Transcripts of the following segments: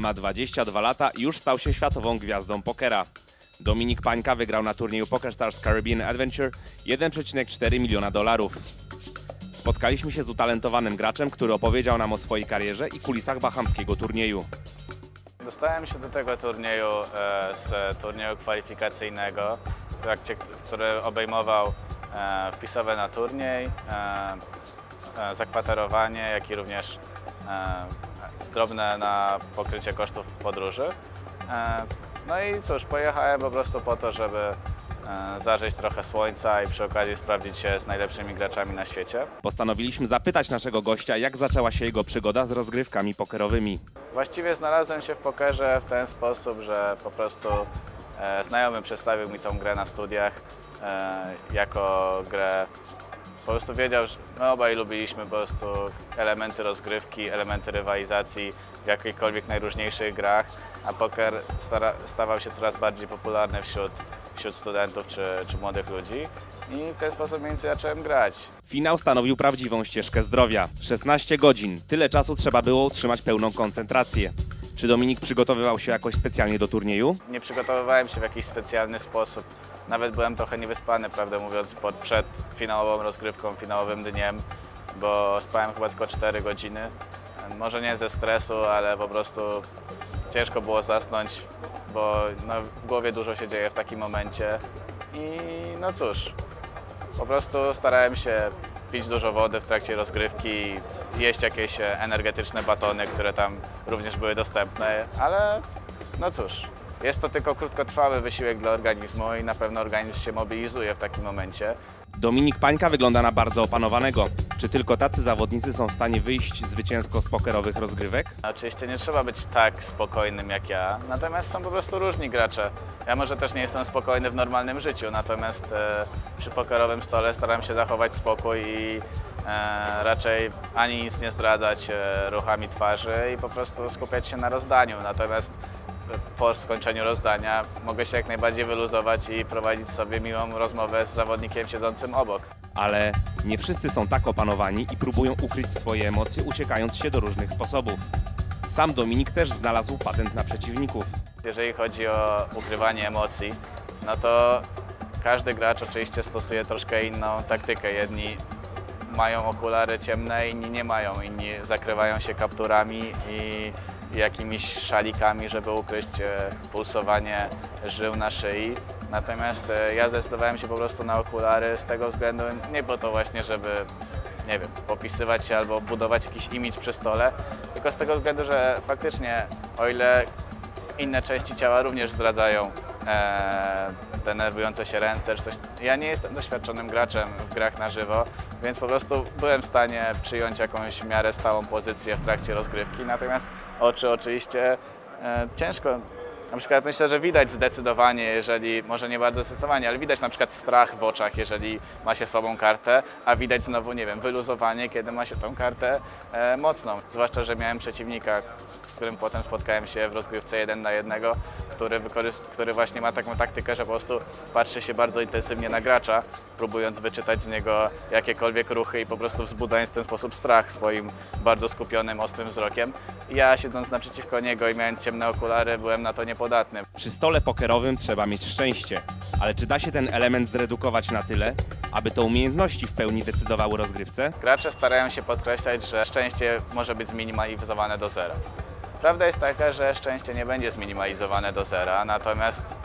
Ma 22 lata i już stał się światową gwiazdą pokera. Dominik Pańka wygrał na turnieju PokerStars Caribbean Adventure 1,4 miliona dolarów. Spotkaliśmy się z utalentowanym graczem, który opowiedział nam o swojej karierze i kulisach bahamskiego turnieju. Dostałem się do tego turnieju e, z turnieju kwalifikacyjnego, w trakcie, który obejmował e, wpisowe na turniej, e, e, zakwaterowanie, jak i również e, drobne na pokrycie kosztów podróży. E, no i cóż, pojechałem po prostu po to, żeby e, zażyć trochę słońca i przy okazji sprawdzić się z najlepszymi graczami na świecie. Postanowiliśmy zapytać naszego gościa, jak zaczęła się jego przygoda z rozgrywkami pokerowymi. Właściwie znalazłem się w pokerze w ten sposób, że po prostu e, znajomy przedstawił mi tą grę na studiach e, jako grę. Po prostu wiedział, że my obaj lubiliśmy po prostu elementy rozgrywki, elementy rywalizacji w jakichkolwiek najróżniejszych grach, a poker stara, stawał się coraz bardziej popularny wśród, wśród studentów czy, czy młodych ludzi i w ten sposób między zacząłem grać. Finał stanowił prawdziwą ścieżkę zdrowia. 16 godzin. Tyle czasu trzeba było utrzymać pełną koncentrację. Czy Dominik przygotowywał się jakoś specjalnie do turnieju? Nie przygotowywałem się w jakiś specjalny sposób. Nawet byłem trochę niewyspany, prawdę mówiąc, pod, przed finałową rozgrywką, finałowym dniem, bo spałem chyba tylko 4 godziny. Może nie ze stresu, ale po prostu ciężko było zasnąć, bo no, w głowie dużo się dzieje w takim momencie. I no cóż, po prostu starałem się pić dużo wody w trakcie rozgrywki, jeść jakieś e, energetyczne batony, które tam również były dostępne, ale no cóż, jest to tylko krótkotrwały wysiłek dla organizmu i na pewno organizm się mobilizuje w takim momencie. Dominik Pańka wygląda na bardzo opanowanego. Czy tylko tacy zawodnicy są w stanie wyjść zwycięsko z pokerowych rozgrywek? Oczywiście nie trzeba być tak spokojnym jak ja, natomiast są po prostu różni gracze. Ja może też nie jestem spokojny w normalnym życiu, natomiast e, przy pokerowym stole staram się zachować spokój i e, raczej ani nic nie zdradzać e, ruchami twarzy i po prostu skupiać się na rozdaniu. Natomiast po skończeniu rozdania mogę się jak najbardziej wyluzować i prowadzić sobie miłą rozmowę z zawodnikiem siedzącym obok. Ale nie wszyscy są tak opanowani i próbują ukryć swoje emocje, uciekając się do różnych sposobów. Sam Dominik też znalazł patent na przeciwników. Jeżeli chodzi o ukrywanie emocji, no to każdy gracz oczywiście stosuje troszkę inną taktykę. Jedni mają okulary ciemne, inni nie mają. Inni zakrywają się kapturami i jakimiś szalikami, żeby ukryć e, pulsowanie żył na szyi. Natomiast e, ja zdecydowałem się po prostu na okulary z tego względu, nie po to właśnie, żeby nie wiem, popisywać się albo budować jakiś imidż przy stole, tylko z tego względu, że faktycznie o ile inne części ciała również zdradzają e, denerwujące się ręce czy coś. Ja nie jestem doświadczonym graczem w grach na żywo, więc po prostu byłem w stanie przyjąć jakąś w miarę stałą pozycję w trakcie rozgrywki, natomiast oczy oczywiście e, ciężko. Na przykład myślę, że widać zdecydowanie, jeżeli, może nie bardzo zdecydowanie, ale widać na przykład strach w oczach, jeżeli ma się sobą kartę, a widać znowu, nie wiem, wyluzowanie, kiedy ma się tą kartę e, mocną. Zwłaszcza, że miałem przeciwnika, z którym potem spotkałem się w rozgrywce jeden na jednego, który, który właśnie ma taką taktykę, że po prostu patrzy się bardzo intensywnie na gracza, próbując wyczytać z niego jakiekolwiek ruchy i po prostu wzbudzając w ten sposób strach swoim bardzo skupionym, ostrym wzrokiem. Ja siedząc naprzeciwko niego i mając ciemne okulary, byłem na to niepodatny. Przy stole pokerowym trzeba mieć szczęście, ale czy da się ten element zredukować na tyle, aby to umiejętności w pełni decydowały rozgrywce? Gracze starają się podkreślać, że szczęście może być zminimalizowane do zera. Prawda jest taka, że szczęście nie będzie zminimalizowane do zera, natomiast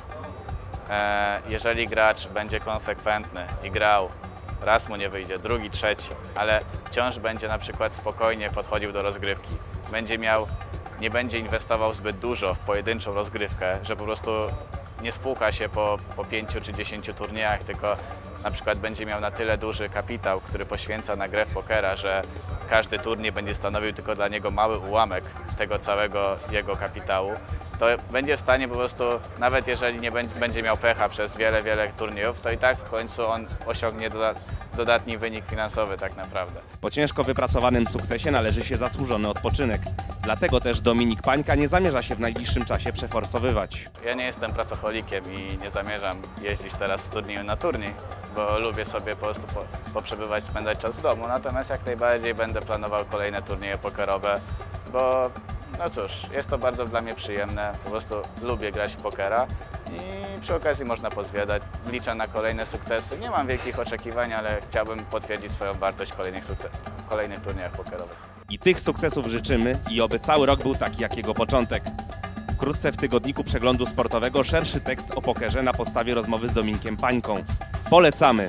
e, jeżeli gracz będzie konsekwentny i grał, raz mu nie wyjdzie, drugi, trzeci, ale wciąż będzie na przykład spokojnie podchodził do rozgrywki, będzie miał, nie będzie inwestował zbyt dużo w pojedynczą rozgrywkę, że po prostu nie spłuka się po, po pięciu czy dziesięciu turniejach, tylko na przykład będzie miał na tyle duży kapitał, który poświęca na grę w pokera, że każdy turniej będzie stanowił tylko dla niego mały ułamek tego całego jego kapitału, to będzie w stanie po prostu, nawet jeżeli nie będzie, miał pecha przez wiele, wiele turniejów, to i tak w końcu on osiągnie doda, dodatni wynik finansowy tak naprawdę. Po ciężko wypracowanym sukcesie należy się zasłużony odpoczynek. Dlatego też Dominik Pańka nie zamierza się w najbliższym czasie przeforsowywać. Ja nie jestem pracocholikiem i nie zamierzam jeździć teraz z turnieju na turniej, bo lubię sobie po prostu po, poprzebywać, spędzać czas w domu. Natomiast jak najbardziej będę planował kolejne turnieje pokerowe, bo no cóż, jest to bardzo dla mnie przyjemne. Po prostu lubię grać w pokera i przy okazji można pozwiedzać. Liczę na kolejne sukcesy. Nie mam wielkich oczekiwań, ale chciałbym potwierdzić swoją wartość kolejnych, w kolejnych turniejach pokerowych. I tych sukcesów życzymy i oby cały rok był taki jak jego początek. Wkrótce w tygodniku przeglądu sportowego szerszy tekst o pokerze na podstawie rozmowy z Dominikiem Pańką. Polecamy!